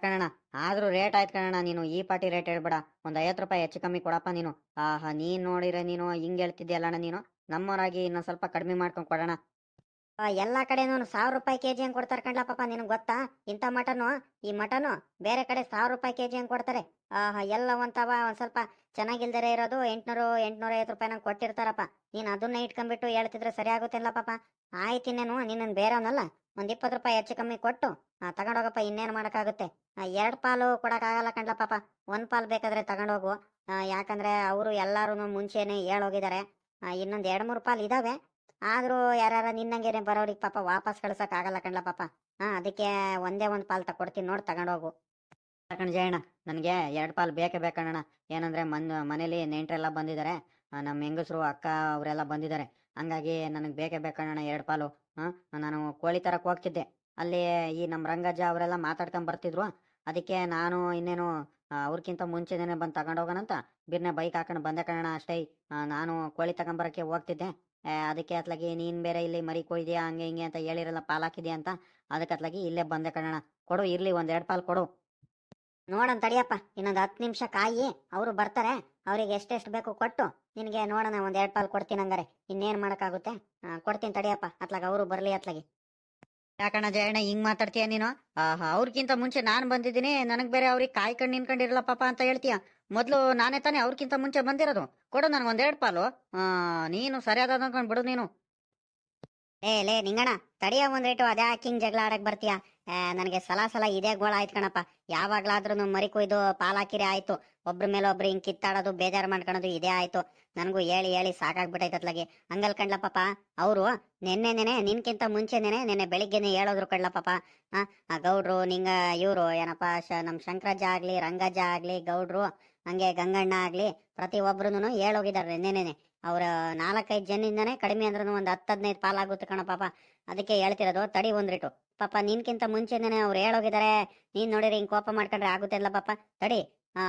ಕಣಣ್ಣ. ಆದ್ರೂ ರೇಟ್ ಆಯ್ತು ಕಣಣ್ಣ. ನೀನು ಈ ಪಾಟಿ ರೇಟ್ ಹೇಳ್ಬೇಡ. ಒಂದ್ ಐವತ್ ರೂಪಾಯಿ ಹೆಚ್ಚು ಕಮ್ಮಿ ಕೊಡಪ್ಪ ನೀನು. ಆಹಾ, ನೀನ್ ನೋಡಿರ ನೀನು ಹಿಂಗ್ ಹೇಳ್ತಿದ್ಯಲ್ಲಣ್ಣ ನೀನು? ನಮ್ಮವರಾಗಿ ಇನ್ನೊಂದ್ ಸ್ವಲ್ಪ ಕಡಿಮೆ ಮಾಡ್ಕೊಂಡ್ ಕೊಡೋಣ ಎಲ್ಲಾ ಕಡೆನೂ ಸಾವಿರ ರೂಪಾಯಿ ಕೆಜಿ ಹಂಗ್ ಕೊಡ್ತಾರೆ ಕಣ್ಲ ಪಾಪ ನಿನಗ್ ಗೊತ್ತಾ? ಇಂಥ ಮಟನು, ಈ ಮಟನು ಬೇರೆ ಕಡೆ ಸಾವಿರ ರೂಪಾಯಿ ಕೆಜಿ ಹಂಗ್ ಕೊಡ್ತಾರೆ. ಆಹಾ ಎಲ್ಲ ಒಂತವ ಒಂದ್ ಸ್ವಲ್ಪ ಚೆನ್ನಾಗಿಲ್ದರೆ ಇರೋದು ಎಂಟ್ನೂರು ಎಂಟ್ನೂರ ಐವತ್ತು ರೂಪಾಯಿ ನಂಗೆ ಕೊಟ್ಟಿರ್ತಾರಪ್ಪ. ನೀನ್ ಅದನ್ನ ಇಟ್ಕೊಂಡ್ಬಿಟ್ಟು ಹೇಳ್ತಿದ್ರೆ ಸರಿ ಆಗುತ್ತಿಲ್ಲ ಪಾಪ? ಆಯ್ತಿನ್ನೇನು ನಿನ್ನ ಬೇರೆವನಲ್ಲ ಒಂದ್ ಇಪ್ಪತ್ತು ರೂಪಾಯಿ ಹೆಚ್ಚು ಕಮ್ಮಿ ಕೊಟ್ಟು ತಗೊಂಡೋಗಪ್ಪ, ಇನ್ನೇನ್ ಮಾಡೋಕ್ಕಾಗುತ್ತೆ? ಎರಡ್ ಪಾಲು ಕೊಡಕ್ಕಾಗಲ್ಲ ಕಣ್ಲ ಪಾಪ, ಒಂದ್ ಪಾಲ್ ಬೇಕಾದ್ರೆ ತಗೊಂಡೋಗು. ಯಾಕಂದ್ರೆ ಅವರು ಎಲ್ಲಾರು ಮುಂಚೆನೆ ಹೇಳೋಗಿದ್ದಾರೆ ಇನ್ನೊಂದು ಎರಡ್ ಮೂರು ಪಾಲು ಇದಾವೆ. ಆದ್ರೂ ಯಾರ್ಯಾರ ನಿನ್ನಂಗೇನೆ ಬರೋರಿಗೆ ಪಾಪ ವಾಪಸ್ ಕಳ್ಸಕ್ ಆಗಲ್ಲ ಕಣ್ಲ ಪಾಪ. ಹಾ ಅದಕ್ಕೆ ಒಂದೇ ಒಂದ್ ಪಾಲು ತಕೊಡ್ತೀನಿ ನೋಡ್ ತಗೊಂಡೋಗು. ಕಣ್ ಜಯಣ್ಣ, ನನಗೆ ಎರಡು ಪಾಲ್ ಬೇಕೇ ಬೇಕಣ್ಣ ಏನಂದ್ರೆ ಮನ್, ಮನೇಲಿ ನೆಂಟ್ರೆಲ್ಲ ಬಂದಿದ್ದಾರೆ ನಮ್ಮ ಹೆಂಗಸರು, ಅಕ್ಕ ಅವರೆಲ್ಲ ಬಂದಿದ್ದಾರೆ ಹಂಗಾಗಿ ನನಗೆ ಬೇಕೇ ಬೇಕಣ್ಣ ಎರಡು ಪಾಲು. ಹಾಂ, ನಾನು ಕೋಳಿ ತರಕ್ಕೆ ಹೋಗ್ತಿದ್ದೆ. ಅಲ್ಲಿ ಈ ನಮ್ಮ ರಂಗಜ್ಜ ಅವರೆಲ್ಲ ಮಾತಾಡ್ಕೊಂಡು ಬರ್ತಿದ್ರು. ಅದಕ್ಕೆ ನಾನು ಇನ್ನೇನು ಅವ್ರಕ್ಕಿಂತ ಮುಂಚೆ ಮುಂಚೆನೇ ಬಂದು ತಗೊಂಡೋಗೋಣಂತ ಬಿರ್ನೆ ಬೈಕ್ ಹಾಕೊಂಡು ಬಂದೆ ಕಣ ಅಷ್ಟೇ. ನಾನು ಕೋಳಿ ತಗೊಂಬರಕ್ಕೆ ಹೋಗ್ತಿದ್ದೆ. ಅದಕ್ಕೆ ಅತ್ಲಾಗಿ ನೀನು ಬೇರೆ ಇಲ್ಲಿ ಮರಿ ಕೊಯ್ದಿಯಾ, ಹಂಗೆ ಹಿಂಗೆ ಅಂತ ಹೇಳಿರಲ್ಲ, ಪಾಲ್ ಹಾಕಿದ್ಯಾ ಅಂತ. ಅದಕ್ಕೆ ಅತ್ಲಾಗಿ ಇಲ್ಲೇ ಬಂದೆ ಕಣ ಕೊಡು ಇರಲಿ ಒಂದೆರಡು ಪಾಲ್ ಕೊಡು. ನೋಡೋಣ ತಡಿಯಪ್ಪ, ಇನ್ನೊಂದು ಹತ್ತು ನಿಮಿಷ ಕಾಯಿ, ಅವರು ಬರ್ತಾರೆ, ಅವ್ರಿಗೆ ಎಷ್ಟೆಷ್ಟು ಬೇಕು ಕೊಟ್ಟು, ನಿನಗೆ ನೋಡೋಣ, ಒಂದ್ ಎರಡ್ ಪಾಲ್ ಕೊಡ್ತೀನಿ ಹಂಗಾರೆ, ಇನ್ನೇನ್ ಮಾಡಕ್ಕಾಗುತ್ತೆ? ಕೊಡ್ತೀನಿ ತಡಿಯಪ್ಪ, ಅತ್ಲಾಗ ಅವರು ಬರ್ಲಿ ಅತ್ಲಾಗಿ. ಯಾಕಣ್ಣ ಜಯಣ್ಣ, ಹಿಂಗ್ ಮಾತಾಡ್ತೀಯ ನೀನು? ಅವ್ರಿಗಿಂತ ಮುಂಚೆ ನಾನ್ ಬಂದಿದ್ದೀನಿ, ನನಗೆ ಬೇರೆ ಅವ್ರಿಗೆ ಕಾಯ್ಕೊಂಡು ನಿನ್ಕೊಂಡಿರಲ್ಲ ಪಾಪ ಅಂತ ಹೇಳ್ತೀಯ. ಮೊದ್ಲು ನಾನೇ ತಾನೇ ಅವ್ರಿಗಿಂತ ಮುಂಚೆ ಬಂದಿರೋದು. ಕೊಡು ನನಗೆ ಒಂದೆರಡು ಪಾಲು. ನೀನು ಸರಿಯಾದ ಅನ್ಕೊಂಡ್ ಬಿಡು ನೀನು. ಏ, ಲೇ ನಿಂಗಣ್ಣ ತಡಿಯ ಒಂದ್ ರೇಟು ಅದೇ ಹಿಂಗ್ ಜಗಳ ಆಡಕ್ ಬರ್ತೀಯಾ? ನನಗೆ ಸಲ ಸಲ ಇದೇ ಗೋಳ ಆಯ್ತು ಕಣಪ್ಪ. ಯಾವಾಗ್ಲಾದ್ರೂ ಮರಿ ಕೊಯ್ದು ಪಾಲಾಕಿರಿ ಆಯ್ತು. ಒಬ್ರ ಮೇಲೆ ಒಬ್ರು ಹಿಂಗ್ ಕಿತ್ತಾಡೋದು, ಬೇಜಾರ್ ಮಾಡ್ಕೊಳೋದು ಇದೇ ಆಯ್ತು. ನನಗೂ ಹೇಳಿ ಹೇಳಿ ಸಾಕಾಗ್ಬಿಟ್ಟೈತೆ ಹಂಗಲ್ ಕಂಡ್ಲ ಪಾಪ ಅವರು ನಿನ್ನೆ ನೆನೆ ನಿನ್ಕಿಂತ ಮುಂಚೆನೇನೆ ನೆನ್ನೆ ಬೆಳಿಗ್ಗೆನೆ ಹೇಳೋದ್ರು ಕಡ್ಲ ಪಾಪ ಆ ಗೌಡ್ರು, ನಿಂಗ ಇವ್ರು, ಏನಪ್ಪ, ಶ, ನಮ್ ಶಂಕರಜ್ಜ ಆಗ್ಲಿ ರಂಗಜ್ಜ ಆಗ್ಲಿ, ಗೌಡ್ರು ಹಂಗೆ ಗಂಗಣ್ಣ ಆಗ್ಲಿ ಪ್ರತಿ ಒಬ್ರುನು ಹೇಳೋಗಿದಾರೆ ನೆನ್ನೆನೆ ಅವ್ರ ನಾಲ್ಕೈದು ಜನಿಂದನೇ ಕಡಿಮೆ ಅಂದ್ರೂ ಒಂದು ಹತ್ತು ಹದಿನೈದು ಪಾಲಾಗುತ್ತೆ ಕಣ ಪಾಪ. ಅದಕ್ಕೆ ಹೇಳ್ತಿರೋದು ತಡಿ ಒಂದ್ರಿಟು ಪಾಪ ನಿನ್ಕಿಂತ ಮುಂಚೆನೇ ಅವ್ರು ಹೇಳೋಗಿದ್ದಾರೆ ನೀನ್ ನೋಡಿರಿ ಹಿಂಗ್ ಕೋಪ ಮಾಡ್ಕೊಂಡ್ರೆ ಆಗುತ್ತೆ ಅಲ್ಲ ಪಾಪ. ತಡಿ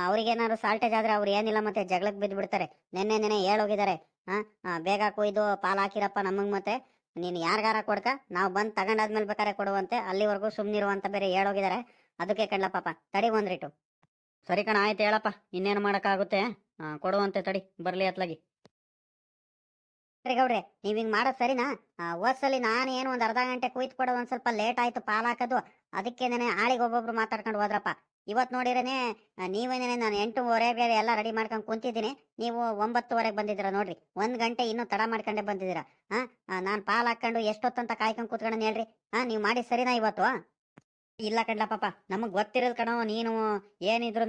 ಅವ್ರಿಗೇನಾದ್ರು ಸಾಲ್ಟೇಜ್ ಆದ್ರೆ ಅವ್ರು ಏನಿಲ್ಲ ಮತ್ತೆ ಜಗಳಕ್ ಬಿದ್ದು ಬಿಡ್ತಾರೆ ನೆನ್ನೆ ನೆನೆ ಹೇಳೋಗಿದ್ದಾರೆ ಹಾ ಬೇಗ ಕೊಯ್ದು ಪಾಲ್ ಹಾಕಿರಪ್ಪ ನಮಗ್ ಮತ್ತೆ. ನೀನ್ ಯಾರಿಗಾರ ಕೊಡ್ಕ? ನಾವ್ ಬಂದ್ ತಗೊಂಡಾದ್ಮೇಲೆ ಬೇಕಾರೆ ಕೊಡುವಂತೆ. ಅಲ್ಲಿವರೆಗೂ ಸುಮ್ನಿರುವಂತ ಬೇರೆ ಹೇಳೋಗಿದ್ದಾರೆ ಅದಕ್ಕೆ ಕಣ್ಲ ಪಾಪ. ತಡಿ ಒಂದ್ರಿಟು ಸರಿ ಕಣ, ಆಯ್ತು ಹೇಳಪ್ಪ. ಇನ್ನೇನು ಮಾಡೋಕ್ಕಾಗುತ್ತೆ? ಕೊಡುವಂತೆ ತಡಿ, ಬರಲಿ ಅತ್ಲಾಗಿ. ಸರಿ ಗೌಡ್ರೆ, ನೀವು ಹಿಂಗೆ ಮಾಡೋದು ಸರಿನಾ? ನಾನೇನು ನಾನು ಏನು ಒಂದು ಅರ್ಧ ಗಂಟೆ ಕುಯ್ತು ಕೊಡೋದು ಒಂದು ಸ್ವಲ್ಪ ಲೇಟ್ ಆಯಿತು ಪಾಲ್ ಹಾಕೋದು. ಅದಕ್ಕೇನೆ ಆಳಿಗೆ ಒಬ್ಬೊಬ್ರು ಮಾತಾಡ್ಕೊಂಡು ಹೋದ್ರಪ್ಪ. ಇವತ್ತು ನೋಡಿರೇನೆ ನೀವೇನೇ ನಾನು ಎಂಟೂವರೆಗೆ ಎಲ್ಲ ರೆಡಿ ಮಾಡ್ಕೊಂಡು ಕುಂತಿದ್ದೀನಿ. ನೀವು ಒಂಬತ್ತುವರೆಗೆ ಬಂದಿದ್ದೀರ ನೋಡ್ರಿ. ಒಂದು ಗಂಟೆ ಇನ್ನೂ ತಡ ಮಾಡ್ಕೊಂಡೆ ಬಂದಿದ್ದೀರಾ. ಹಾಂ ನಾನು ಪಾಲು ಹಾಕ್ಕೊಂಡು ಎಷ್ಟೊತ್ತಂತ ಕಾಯ್ಕೊಂಡು ಕೂತ್ಕೊಂಡು ಹೇಳ್ರಿ ಹಾಂ ನೀವು ಮಾಡಿ ಸರಿನಾ ಇವತ್ತು? ಇಲ್ಲ ಕಣ್ಲ ಪಾಪ, ನಮಗ್ ಗೊತ್ತಿರೋದ್ ಕಣೋ, ನೀನು ಏನಿದ್ರು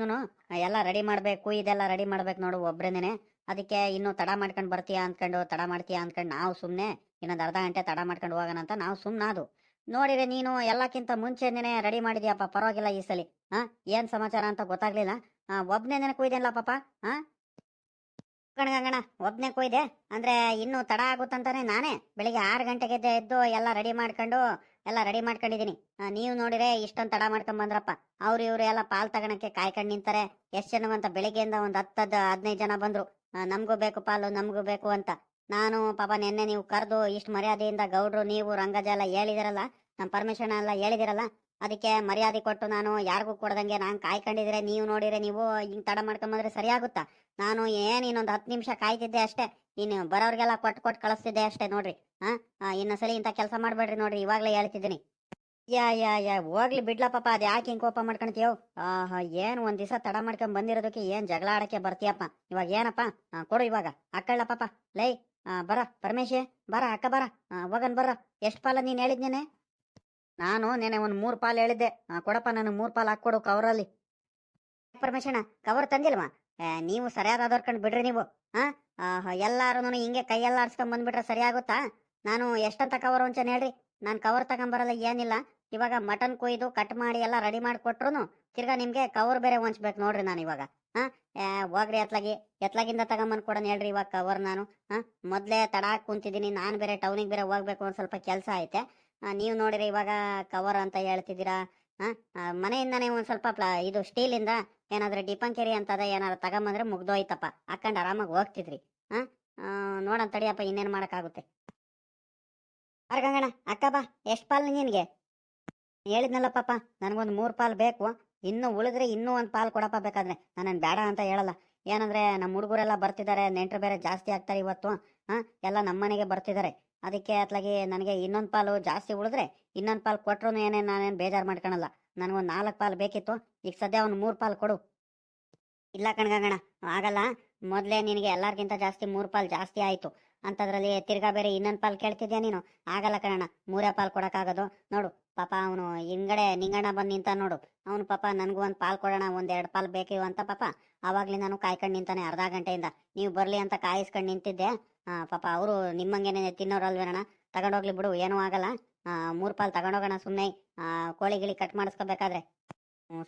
ಎಲ್ಲ ರೆಡಿ ಮಾಡ್ಬೇಕು, ಇದೆಲ್ಲ ರೆಡಿ ಮಾಡ್ಬೇಕು ನೋಡು ಒಬ್ರೇನೆ ಅದಕ್ಕೆ ಇನ್ನು ತಡ ಮಾಡ್ಕೊಂಡು ಬರ್ತೀಯಾ ಅನ್ಕೊಂಡು, ತಡ ಮಾಡ್ತೀಯಾ ಅನ್ಕೊಂಡು ನಾವು ಸುಮ್ಮನೆ ಇನ್ನೊಂದ್ ಅರ್ಧ ಗಂಟೆ ತಡ ಮಾಡ್ಕೊಂಡು ಹೋಗೋಣ ಅಂತ ನಾವು ಅದು ನೋಡಿದ್ರೆ ನೀನು ಎಲ್ಲಕ್ಕಿಂತ ಮುಂಚೆನೇ ರೆಡಿ ಮಾಡಿದ್ಯಾಪ ಪರವಾಗಿಲ್ಲ ಈ ಸಲಿ. ಹಾ, ಏನ್ ಸಮಾಚಾರ ಅಂತ ಗೊತ್ತಾಗ್ಲಿಲ್ಲ. ಒಬ್ನೇ ನೆನೆ ಕುಯ್ದೇನಲ್ಲ ಪಾಪ, ಹಾ? ಒಬ್ನೇ ಕೊಯ್ದೆ. ಅಂದ್ರೆ ಇನ್ನು ತಡ ಆಗುತ್ತಂತಾನೆ ನಾನೇ. ಬೆಳಿಗ್ಗೆ ಆರು ಗಂಟೆಗೆ ಎದ್ದು ಎಲ್ಲ ರೆಡಿ ಮಾಡ್ಕೊಂಡು ಎಲ್ಲ ರೆಡಿ ಮಾಡ್ಕೊಂಡಿದೀನಿ. ಆ, ನೀವು ನೋಡಿದ್ರೆ ಇಷ್ಟೊಂದು ತಡ ಮಾಡ್ಕೊಂಡ್ ಬಂದ್ರಪ್ಪ. ಅವ್ರು ಇವ್ರು ಎಲ್ಲ ಪಾಲ್ ತಗೋಣಕ್ಕೆ ಕಾಯ್ಕೊಂಡು ನಿಂತಾರೆ. ಎಷ್ಟ್ ಜನ ಅಂತ ಬೆಳಿಗ್ಗೆಯಿಂದ ಒಂದು ಹತ್ತದ್ ಹದಿನೈದು ಜನ ಬಂದ್ರು. ನಮಗೂ ನಮ್ಗೂ ಬೇಕು ಪಾಲು ನಮಗೂ ಬೇಕು ಅಂತ. ನಾನು ಪಾಪ ನಿನ್ನೆ ನೀವು ಕರೆದು ಇಷ್ಟು ಮರ್ಯಾದೆಯಿಂದ ಗೌಡ್ರು ನೀವು ರಂಗಜ ಎಲ್ಲ ಹೇಳಿದಿರಲ್ಲ ನಮ್ಮ ಪರ್ಮಿಷನ್ ಎಲ್ಲ ಹೇಳಿದಿರಲ್ಲ ಅದಕ್ಕೆ ಮರ್ಯಾದೆ ಕೊಟ್ಟು ನಾನು ಯಾರಿಗೂ ಕೊಡದಂಗೆ ನಾನು ಕಾಯ್ಕೊಂಡಿದ್ರೆ ನೀವು ನೋಡಿದ್ರೆ ನೀವು ಹಿಂಗ್ ತಡ ಮಾಡ್ಕೊಂಬಂದ್ರೆ ಸರಿಯಾಗುತ್ತಾ ನಾನು ಏನ್ ಇನ್ನೊಂದು ಹತ್ತು ನಿಮಿಷ ಕಾಯ್ತಿದ್ದೆ ಅಷ್ಟೇ. ಇನ್ನು ಬರೋರ್ಗೆಲ್ಲ ಕೊಟ್ಟು ಕೊಟ್ಟು ಕಳಿಸ್ತಿದ್ದೆ ಅಷ್ಟೇ ನೋಡ್ರಿ. ಹಾ? ಇನ್ನೊಂದ್ಸಲಿ ಇಂಥ ಕೆಲಸ ಮಾಡ್ಬೇಡ್ರಿ ನೋಡ್ರಿ, ಇವಾಗ್ಲೇ ಹೇಳ್ತಿದ್ದೀನಿ. ಯಾ ಯಾ ಯಾ, ಹೋಗ್ಲಿ ಬಿಡ್ಲ ಪಾಪ, ಅದ್ ಯಾಕೆ ಹಿಂಗ್ ಕೋಪ ಮಾಡ್ಕೊಂತೀವ್ ಆಹಾ, ಏನ್ ಒಂದ್ ದಿವಸ ತಡ ಮಾಡ್ಕೊಂಡ್ ಬಂದಿರೋದಕ್ಕೆ ಏನ್ ಜಗಳ ಆಡಕ್ಕೆ ಬರ್ತೀಯಪ್ಪ? ಇವಾಗ ಏನಪ್ಪ? ಕೊಡು ಇವಾಗ. ಅಕ್ಕಳ್ಳ ಪಾಪ, ಲೈ ಬರ, ಪರಮೇಶ್, ಬರ, ಅಕ್ಕ ಬರ. ಹೋಗನ್ ಬರ. ಎಷ್ಟ್ ಪಾಲ ನೀನ್ ಹೇಳಿದ್ನೇನೆ ನಾನು ನೆನೆ ಒಂದ್ ಮೂರ್ ಪಾಲ್ ಹೇಳಿದ್ದೆ. ಕೊಡಪ್ಪ ನನಗೆ ಮೂರ್ ಪಾಲ್ ಹಾಕೊಡು ಕವರಲ್ಲಿ. ಪರಮೇಶಣ್ಣ, ಕವರ್ ತಂದಿಲ್ವಾ? ನೀವು ನೀವು ಸರಿಯಾದವ್ರ ಬಿಡ್ರಿ ನೀವು. ಹಾ ಎಲ್ಲಾರು ಹಿಂಗೆ ಕೈಯೆಲ್ಲ ಆಡ್ಸ್ಕೊಂಡ್ ಬಂದ್ಬಿಟ್ರೆ ಸರಿ ಆಗುತ್ತಾ ನಾನು ಎಷ್ಟಂತ ಕವರ್ ಒಂಚನ್ ಹೇಳ್ರಿ. ನಾನು ಕವರ್ ತಗೊಂಬರಲ್ಲ, ಏನಿಲ್ಲ. ಇವಾಗ ಮಟನ್ ಕೊಯ್ದು ಕಟ್ ಮಾಡಿ ಎಲ್ಲ ರೆಡಿ ಮಾಡಿ ಕೊಟ್ರು ತಿರ್ಗಾ ನಿಮ್ಗೆ ಕವರ್ ಬೇರೆ ಹೊಂಚ್ಬೇಕು ನೋಡ್ರಿ ನಾನು ಇವಾಗ. ಹಾ ಹೋಗ್ರಿ ಎತ್ಲಾಗಿ. ಎತ್ಲಾಗಿಂದ ತಗೊಂಬಂದ್ ಕೊಡೋಣ ಹೇಳ್ರಿ ಇವಾಗ ಕವರ್ ನಾನು. ಹಾ, ಮೊದ್ಲೇ ತಡ ಕುಂತಿದ್ದೀನಿ. ನಾನು ಬೇರೆ ಟೌನಿಗೆ ಬೇರೆ ಹೋಗ್ಬೇಕು ಒಂದ್ ಸ್ವಲ್ಪ ಕೆಲಸ ಐತೆ. ನೀವು ನೋಡಿರಿ ಇವಾಗ ಕವರ್ ಅಂತ ಹೇಳ್ತಿದ್ದೀರಾ. ಹಾ ಮನೆಯಿಂದನೇ ಒಂದ್ ಸ್ವಲ್ಪ ಪ್ಲಾ, ಇದು ಸ್ಟೀಲಿಂದ ಏನಾದ್ರೆ ಡಿಪಂಕೆರಿ ಅಂತದ ಏನಾದ್ರು ತಗೊಂಬಂದ್ರೆ ಮುಗ್ದೋಯ್ತಪ್ಪ. ಹಾಕೊಂಡು ಆರಾಮಾಗಿ ಹೋಗ್ತಿದ್ರಿ. ಹಾ ನೋಡೋಣ ತಡಿಯಪ್ಪ ಇನ್ನೇನು ಮಾಡೋಕ್ಕಾಗುತ್ತೆ. ಗಂಗಣ್ಣ ಅಕ್ಕ ಬಾ, ಎಷ್ಟು ಪಾಲು ನಿನಗೆ ಹೇಳಿದ್ನಲ್ಲ ಪಾಪ, ನನಗೊಂದು ಮೂರು ಪಾಲು ಬೇಕು. ಇನ್ನು ಉಳಿದ್ರೆ ಇನ್ನೂ ಒಂದು ಪಾಲು ಕೊಡಪ್ಪ ಬೇಕಾದ್ರೆ. ನಾನು ಬೇಡ ಅಂತ ಹೇಳಲ್ಲ. ಏನಂದ್ರೆ ನಮ್ಮ ಹುಡುಗರೆಲ್ಲ ಬರ್ತಿದ್ದಾರೆ, ನೆಂಟರು ಬೇರೆ ಜಾಸ್ತಿ ಆಗ್ತಾರೆ ಇವತ್ತು. ಹಾಂ, ಎಲ್ಲ ನಮ್ಮನೆಗೆ ಬರ್ತಿದ್ದಾರೆ. ಅದಕ್ಕೆ ಅತ್ಲಾಗಿ ನನಗೆ ಇನ್ನೊಂದು ಪಾಲು ಜಾಸ್ತಿ ಉಳಿದ್ರೆ ಇನ್ನೊಂದು ಪಾಲು ಕೊಟ್ಟರು ಏನೇನು ನಾನೇನು ಬೇಜಾರು ಮಾಡ್ಕೊಳಲ್ಲ ನನಗೊಂದು ನಾಲ್ಕು ಪಾಲು ಬೇಕಿತ್ತು, ಈಗ ಸದ್ಯ ಒಂದು ಮೂರು ಪಾಲು ಕೊಡು. ಇಲ್ಲ ಕಣ್ಗಂಗಣ ಆಗಲ್ಲ. ಮೊದಲೇ ನಿನಗೆ ಎಲ್ಲರಿಗಿಂತ ಜಾಸ್ತಿ ಮೂರು ಪಾಲು ಜಾಸ್ತಿ ಆಯಿತು. ಅಂಥದ್ರಲ್ಲಿ ತಿರ್ಗಾ ಬೇರೆ ಇನ್ನೊಂದು ಪಾಲ್ ಕೇಳ್ತಿದ್ಯಾ ನೀನು? ಆಗಲ್ಲ ಕಣಣ್ಣ, ಮೂರೇ ಪಾಲು ಕೊಡೋಕ್ಕಾಗೋದು. ನೋಡು, ಪಾಪ ಅವನು ಹಿಂಗಡೆ ನಿಂಗಣ್ಣ ಬಂದು ನಿಂತ ನೋಡು. ಅವನು ಪಾಪ ನನಗೂ ಒಂದು ಪಾಲ್ ಕೊಡೋಣ, ಒಂದು ಎರಡು ಪಾಲು ಬೇಕು ಅಂತ ಪಾಪ ಆವಾಗಲೇ ನಾನು ಕಾಯ್ಕೊಂಡು ನಿಂತಾನೆ ಅರ್ಧ ಗಂಟೆಯಿಂದ. ನೀವು ಬರಲಿ ಅಂತ ಕಾಯಿಸ್ಕೊಂಡು ನಿಂತಿದ್ದೆ. ಪಾಪ ಅವರು ನಿಮ್ಮಂಗೇನೇ ತಿನ್ನೋರಲ್ವೇನಣ್ಣ? ತಗೊಂಡೋಗ್ಲಿ ಬಿಡು, ಏನೂ ಆಗಲ್ಲ. ಮೂರು ಪಾಲು ತಗೊಂಡೋಗೋಣ ಸುಮ್ಮನೆ ಕೋಳಿ ಗಿಳಿ ಕಟ್ ಮಾಡಿಸ್ಕೋಬೇಕಾದ್ರೆ.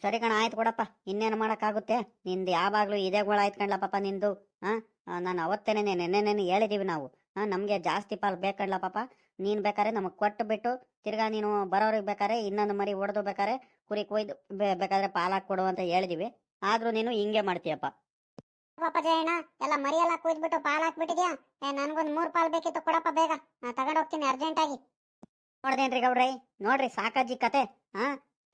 ಸರಿ ಕಣ, ಆಯ್ತು ಕೊಡಪ್ಪ. ಇನ್ನೇನು ಮಾಡೋಕ್ಕಾಗುತ್ತೆ? ನಿಂದು ಯಾವಾಗಲೂ ಇದೇ ಗೋಳ ಆಯ್ತು ಕಣ್ಲ ಪಾಪ ನಿಂದು ಹಾಂ ನಾನು ಅವತ್ತೇನೆ ನೆನ್ನೆ ಹೇಳಿದ್ದೀವಿ ನಾವು. ಹಾಂ ನಮಗೆ ಜಾಸ್ತಿ ಪಾಲು ಬೇಕಣ್ಲ ಪಾಪ ನೀನು ಬೇಕಾದ್ರೆ ನಮಗೆ ಕೊಟ್ಟು ಬಿಟ್ಟು, ತಿರ್ಗಾ ನೀನು ಬರೋರಿಗೆ ಬೇಕಾದ್ರೆ ಇನ್ನೊಂದು ಮರಿ ಹೊಡೆದು ಬೇಕಾದ್ರೆ ಕುರಿ ಕೊಯ್ದು ಬೇಕಾದ್ರೆ ಪಾಲಾಕ್ ಕೊಡು ಅಂತ ಹೇಳಿದ್ದೀವಿ ಆದ್ರೂ ನೀನು ಹಿಂಗೆ ಮಾಡ್ತೀಯಪ್ಪ. ಪಾಪ ಜಯಣ್ಣ, ಎಲ್ಲ ಮರಿ ಎಲ್ಲ ಕುಯ್ದ್ಬಿಟ್ಟು ಪಾಲ್ ಹಾಕ್ಬಿಟ್ಟಿದ್ಯಾ ಏ, ನನಗೊಂದು ಮೂರು ಪಾಲು ಬೇಕಿತ್ತು ಕೊಡಪ್ಪ ಬೇಗ. ನಾನು ತಗೊಂಡೋಗ್ತೀನಿ ಅರ್ಜೆಂಟ್ ಆಗಿ ನೋಡ್ದೇನ್ರಿ ಗೌಡ್ರೈ, ನೋಡ್ರಿ ಸಾಕಾಜಿ ಕತೆ. ಹಾ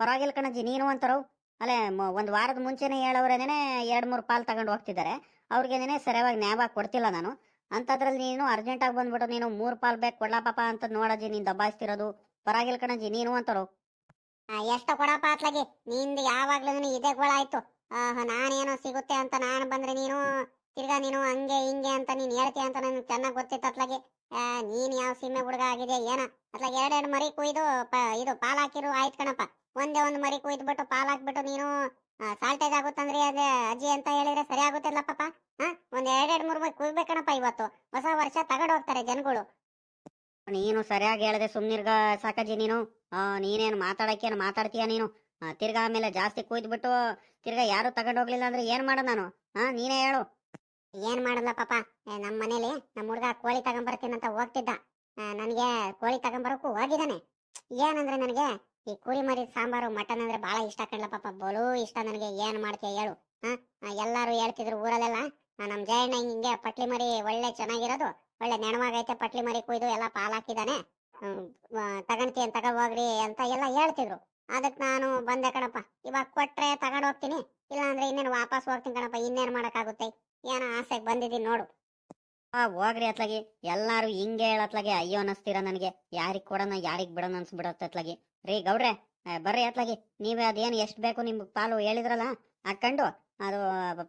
ಪರವಾಗಿಲ್ಲ ಕಣಜ್ಜಿ, ನೀನು ಅಂತಾರು. ಅಲ್ಲೇ ಒಂದು ವಾರದ ಮುಂಚೆನೆ ಹೇಳೋರೇನೆ ಎರಡ್ ಮೂರು ಪಾಲ್ ತಗೊಂಡು ಹೋಗ್ತಿದ್ದಾರೆ. ಅವ್ರಿಗೇನೆ ಸರಿಯಾಗಿ ನ್ಯಾಯವಾಗಿ ಕೊಡ್ತಿಲ್ಲ ನಾನು. ಅಂತದ್ರಲ್ಲಿ ನೀನು ಅರ್ಜೆಂಟಾಗಿ ಬಂದ್ಬಿಟ್ಟು ನೀನು ಮೂರು ಪಾಲ್ ಬೇಕು ಕೊಡ್ಲಾ ಅಂತ ನೋಡಜ್ಜಿ, ನೀನು ದಬ್ಬಾಯಿಸ್ತಿರೋದು. ಪರವಾಗಿಲ್ಲ ಕಣಜ್ಜಿ, ನೀನು ಅಂತಾರು. ಎಷ್ಟ ಕೊಡಪ್ಪ ಅತ್ಲಾಗಿ. ನಿಂದು ಯಾವಾಗ್ಲೂ ಇದೇ ಗೋಳ ಆಯ್ತು. ನಾನೇನೋ ಸಿಗುತ್ತೆ ಅಂತ ನಾನು ಬಂದ್ರೆ ನೀನು, ತಿರ್ಗಾ ನೀನು ಹಂಗೆ ಹಿಂಗೆ ಅಂತ ನೀನ್ ಹೇಳ್ತೀಯ ಅಂತ ನನಗೆ ಚೆನ್ನಾಗಿ ಗೊತ್ತಿತ್ತು ಅತ್ಲಾಗೆ. ನೀನು ಯಾವ ಸಿಮ್ಮೆ ಹುಡುಗ ಆಗಿದೆ ಏನ? ಎರಡು ಎರಡೆರಡು ಮರಿ ಕುಯ್ದು ಇದು ಪಾಲ್ ಹಾಕಿರು, ಆಯ್ತು ಕಣಪ್ಪ. ಒಂದೇ ಒಂದು ಮರಿ ಕುಯ್ದ್ಬಿಟ್ಟು ಪಾಲ್ ಹಾಕ್ಬಿಟ್ಟು ನೀನು ಸಾಲ್ಟೇಜ್ ಆಗುತ್ತಂದ್ರಿ ಅದೇ ಅಜ್ಜಿ ಅಂತ ಹೇಳಿದ್ರೆ ಸರಿ ಆಗುತ್ತಿಲ್ಲ ಪಾಪ? ಹಾ ಒಂದ್ ಎರಡೆರಡು ಮೂರು ಮರಿ ಕುಯ್ಬೇಕಣಪ್ಪ ಇವತ್ತು. ಹೊಸ ವರ್ಷ ತಗಡ್ ಹೋಗ್ತಾರೆ ಜನಗಳು. ನೀನು ಸರಿಯಾಗಿ ಹೇಳದೆ ಸುಮ್ನಿರ್ಗ ಸಾಕಜ್ಜಿ ನೀನು. ನೀನೇನು ಮಾತಾಡಕ್ಕೇನು ಮಾತಾಡ್ತೀಯ ನೀನು? ತಿರ್ಗ ಆಮೇಲೆ ಜಾಸ್ತಿ ಕುಯ್ದ್ಬಿಟ್ಟು ತಿರ್ಗಾ ಯಾರು ತಗೊಂಡು ಹೋಗ್ಲಿಲ್ಲ ಅಂದ್ರೆ ಏನ್ ಮಾಡ ನಾನು? ಹಾ ನೀನೇ ಹೇಳು. ಏನ್ ಮಾಡಲ್ಲ ಪಾಪ? ಏ, ನಮ್ ಮನೇಲಿ ನಮ್ಮ ಹುಡ್ಗ ಕೋಳಿ ತಗೊಂಬರ್ತೀನಿ ಅಂತ ಹೋಗ್ತಿದ್ದ. ನನಗೆ ಕೋಳಿ ತಗೊಂಬರಕ್ಕೂ ಹೋಗಿದ್ದಾನೆ ಏನಂದ್ರೆ ನನಗೆ ಈ ಕುರಿ ಮರಿ ಸಾಂಬಾರು, ಮಟನ್ ಅಂದ್ರೆ ಬಹಳ ಇಷ್ಟ ಕಣ್ಲ ಪಾಪ. ಬಲು ಇಷ್ಟ ನನಗೆ, ಏನ್ ಮಾಡ್ತೀಯ ಹೇಳು. ಹಾ ಎಲ್ಲಾರು ಹೇಳ್ತಿದ್ರು ಊರಲ್ಲೆಲ್ಲ. ನಮ್ ಜಯಣ್ಣ ಹಿಂಗೆ ಪಟ್ಲಿ ಮರಿ ಒಳ್ಳೆ ಚೆನ್ನಾಗಿರೋದು, ಒಳ್ಳೆ ನೆಣವಾಗೈತೆ ಪಟ್ಲಿ ಮರಿ ಕುಯ್ದು ಎಲ್ಲ ಪಾಲ್ ಹಾಕಿದಾನೆ ತಗೊಂತೀಯ ತಗೋ ಹೋಗ್ರಿ ಅಂತ ಎಲ್ಲ ಹೇಳ್ತಿದ್ರು. ಅದಕ್ ನಾನು ಬಂದೆ ಕಣಪ್ಪ. ಇವಾಗ ಕೊಟ್ರೆ ತಗೊಂಡ್ ಹೋಗ್ತೀನಿ. ಇಲ್ಲಾಂದ್ರೆ ಇನ್ನೇನು ವಾಪಸ್ ಹೋಗ್ತೀನಿ ಕಣಪ್ಪ. ಇನ್ನೇನ್ ಮಾಡಕ್ಕಾಗುತ್ತೆ? ಏನೋ ಆಸೆಗೆ ಬಂದಿದ್ದೀನಿ ನೋಡು. ಆ, ಹೋಗ್ರಿ ಅತ್ಲಾಗಿ. ಎಲ್ಲಾರು ಹಿಂಗೆ ಹೇಳತ್ಲಾಗೆ, ಅಯ್ಯೋ ಅನ್ನಿಸ್ತೀರ ನನಗೆ. ಯಾರಿಗ್ ಕೊಡೋಣ, ಯಾರಿಗ್ ಬಿಡೋಣ ಅನ್ಸ್ಬಿಡತ್ತೆ ಅತ್ಲಾಗಿ. ರೀ ಗೌಡ್ರೆ ಬರ್ರಿ ಅತ್ಲಾಗಿ. ನೀವೇ ಅದೇನು ಎಷ್ಟು ಬೇಕು ನಿಮ್ಗೆ ಪಾಲು ಹೇಳಿದ್ರಲ್ಲ ಹಾಕೊಂಡು ಅದು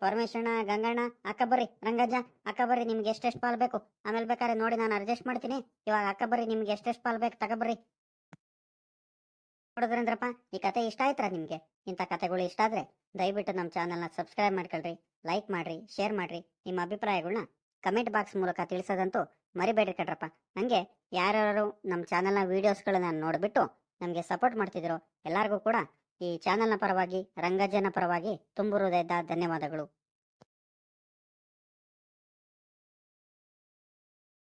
ಪರಮೇಶ್ವರಣ ಗಂಗಣ್ಣ, ಅಕ್ಕ ಬರ್ರಿ, ರಂಗಜ್ಜ, ಅಕ್ಕ ಬರ್ರಿ, ನಿಮ್ಗೆ ಎಷ್ಟೆಷ್ಟು ಪಾಲು ಬೇಕು. ಆಮೇಲೆ ಬೇಕಾದ್ರೆ ನೋಡಿ ನಾನು ಅಡ್ಜಸ್ಟ್ ಮಾಡ್ತೀನಿ. ಇವಾಗ ಅಕ್ಕ ಬರ್ರಿ, ನಿಮ್ಗೆ ಎಷ್ಟೆಷ್ಟು ಪಾಲು ಬೇಕು ತಗೊಬರ್ರಿ. ನೋಡಿದ್ರಂದ್ರಪ್ಪ, ಈ ಕತೆ ಇಷ್ಟ ಆಯ್ತಾ ನಿಮ್ಗೆ? ಇಂಥ ಕತೆಗಳು ಇಷ್ಟ ಆದ್ರೆ ದಯವಿಟ್ಟು ನಮ್ಮ ಚಾನಲ್ನ ಸಬ್ಸ್ಕ್ರೈಬ್ ಮಾಡ್ಕೊಳ್ರಿ, ಲೈಕ್ ಮಾಡ್ರಿ, ಶೇರ್ ಮಾಡ್ರಿ, ನಿಮ್ಮ ಅಭಿಪ್ರಾಯಗಳನ್ನ ಕಮೆಂಟ್ ಬಾಕ್ಸ್ ಮೂಲಕ ತಿಳಿಸೋದಂತೂ ಮರಿಬೇಡ್ರಿ ಕಣ್ರಪ್ಪ. ನನಗೆ ಯಾರ್ಯಾರು ನಮ್ಮ ಚಾನಲ್ನ ವೀಡಿಯೋಸ್ಗಳನ್ನ ನೋಡಿಬಿಟ್ಟು ನಮಗೆ ಸಪೋರ್ಟ್ ಮಾಡ್ತಿದ್ರು ಎಲ್ಲರಿಗೂ ಕೂಡ ಈ ಚಾನಲ್ನ ಪರವಾಗಿ ರಂಗಜ್ಜನ ಪರವಾಗಿ ತುಂಬು ಹೃದಯದ ಧನ್ಯವಾದಗಳು.